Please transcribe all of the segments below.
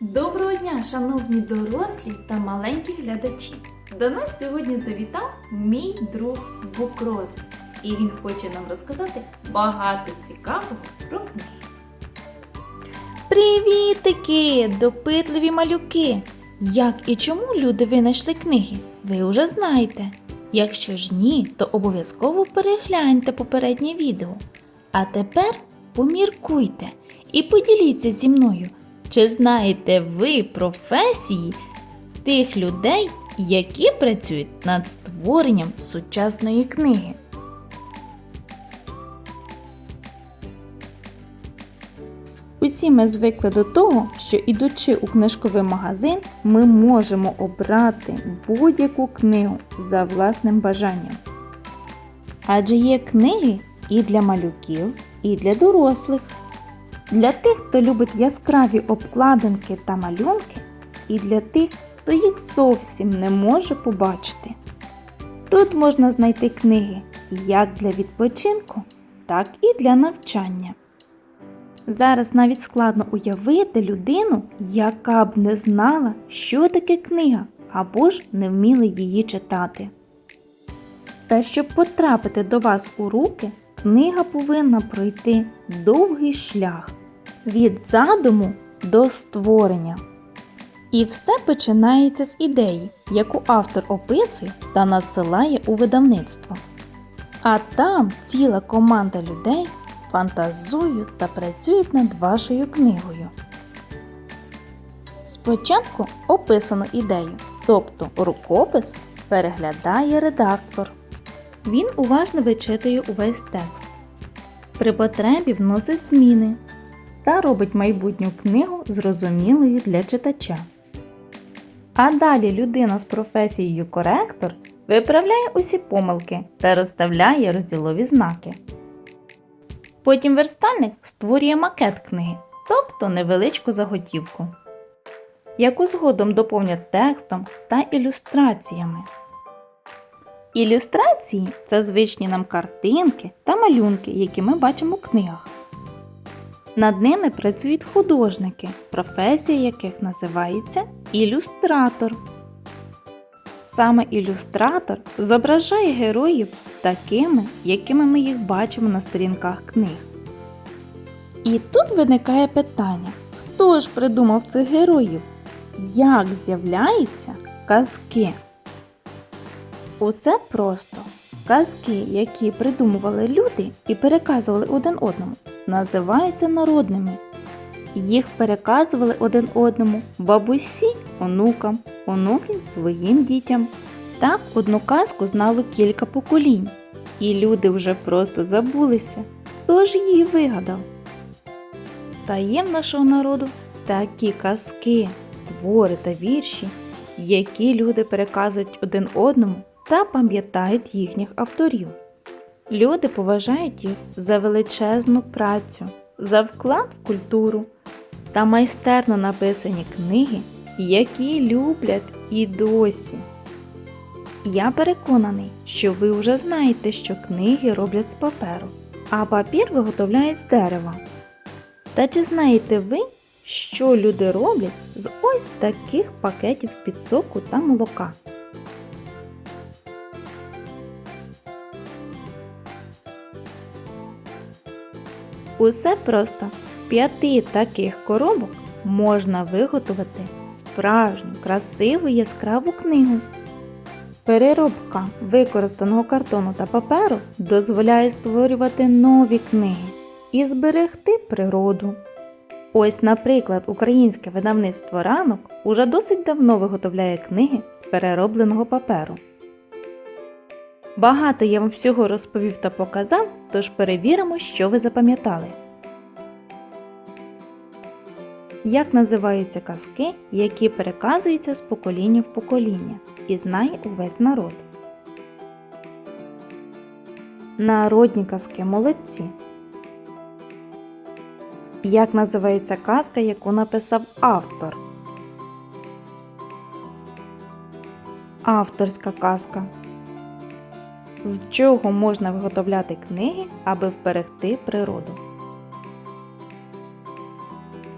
Доброго дня, шановні дорослі та маленькі глядачі! До нас сьогодні завітав мій друг Букрос, і він хоче нам розказати багато цікавого про книги. Привітики, допитливі малюки! Як і чому люди винайшли книги, ви вже знаєте. Якщо ж ні, то обов'язково перегляньте попереднє відео. А тепер поміркуйте і поділіться зі мною, чи знаєте ви професії тих людей, які працюють над створенням сучасної книги? Усі ми звикли до того, що ідучи у книжковий магазин, ми можемо обрати будь-яку книгу за власним бажанням. Адже є книги і для малюків, і для дорослих. Для тих, хто любить яскраві обкладинки та малюнки, і для тих, хто їх зовсім не може побачити. Тут можна знайти книги як для відпочинку, так і для навчання. Зараз навіть складно уявити людину, яка б не знала, що таке книга, або ж не вміла її читати. Та щоб потрапити до вас у руки, книга повинна пройти довгий шлях від задуму до створення. І все починається з ідеї, яку автор описує та надсилає у видавництво. А там ціла команда людей фантазують та працюють над вашою книгою. Спочатку описано ідею, тобто рукопис переглядає редактор. Він уважно вичитує увесь текст. При потребі вносить зміни та робить майбутню книгу зрозумілою для читача. А далі людина з професією коректор виправляє усі помилки та розставляє розділові знаки. Потім верстальник створює макет книги, тобто невеличку заготівку, яку згодом доповнять текстом та ілюстраціями. Ілюстрації це звичні нам картинки та малюнки, які ми бачимо в книгах. Над ними працюють художники, професія яких називається ілюстратор. Саме ілюстратор зображає героїв такими, якими ми їх бачимо на сторінках книг. І тут виникає питання: хто ж придумав цих героїв? Як з'являються казки? Усе просто. Казки, які придумували люди і переказували один одному, називаються народними. Їх переказували один одному бабусі онукам, онуки своїм дітям. Так одну казку знало кілька поколінь, і люди вже просто забулися, хто ж її вигадав. Та є в нашого народу такі казки, твори та вірші, які люди переказують один одному та пам'ятають їхніх авторів. Люди поважають їх за величезну працю, за вклад в культуру та майстерно написані книги, які люблять і досі. Я переконаний, що ви вже знаєте, що книги роблять з паперу, а папір виготовляють з дерева. Та чи знаєте ви, що люди роблять з ось таких пакетів з-під соку та молока? Усе просто з п'яти таких коробок можна виготовити справжню красиву яскраву книгу. Переробка використаного картону та паперу дозволяє створювати нові книги і зберегти природу. Ось, наприклад, українське видавництво ранок уже досить давно виготовляє книги з переробленого паперу. Багато я вам всього розповів та показав, тож перевіримо, що ви запам'ятали. Як називаються казки, які переказуються з покоління в покоління і знає увесь народ? Народні казки молодці. Як називається казка, яку написав автор? Авторська казка. З чого можна виготовляти книги, аби вберегти природу?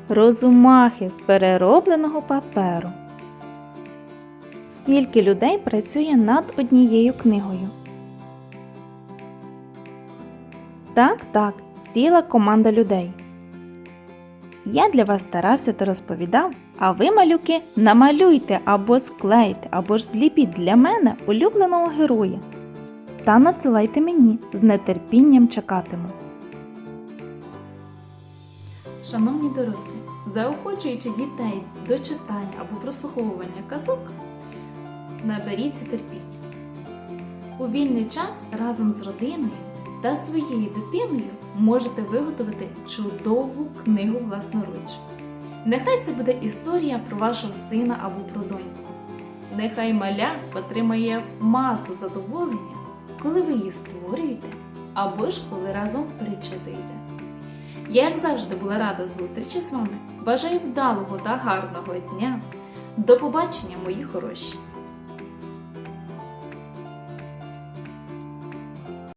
розумахи з переробленого паперу. Скільки людей працює над однією книгою? Так, так, ціла команда людей. Я для вас старався та розповідав, а ви, малюки, намалюйте або склейте, або ж зліпіть для мене улюбленого героя. Та надсилайте мені, з нетерпінням чекатиму. Шановні дорослі, заохочуючи дітей до читання або прослуховування казок, наберіться терпіння. У вільний час разом з родиною та своєю дитиною можете виготовити чудову книгу власноруч. Нехай це буде історія про вашого сина або про доньку. Нехай маля отримає масу задоволення, коли ви її створюєте або ж коли разом перечитуєте. Я, як завжди, була рада зустрічі з вами. Бажаю вдалого та гарного дня. До побачення, мої хороші!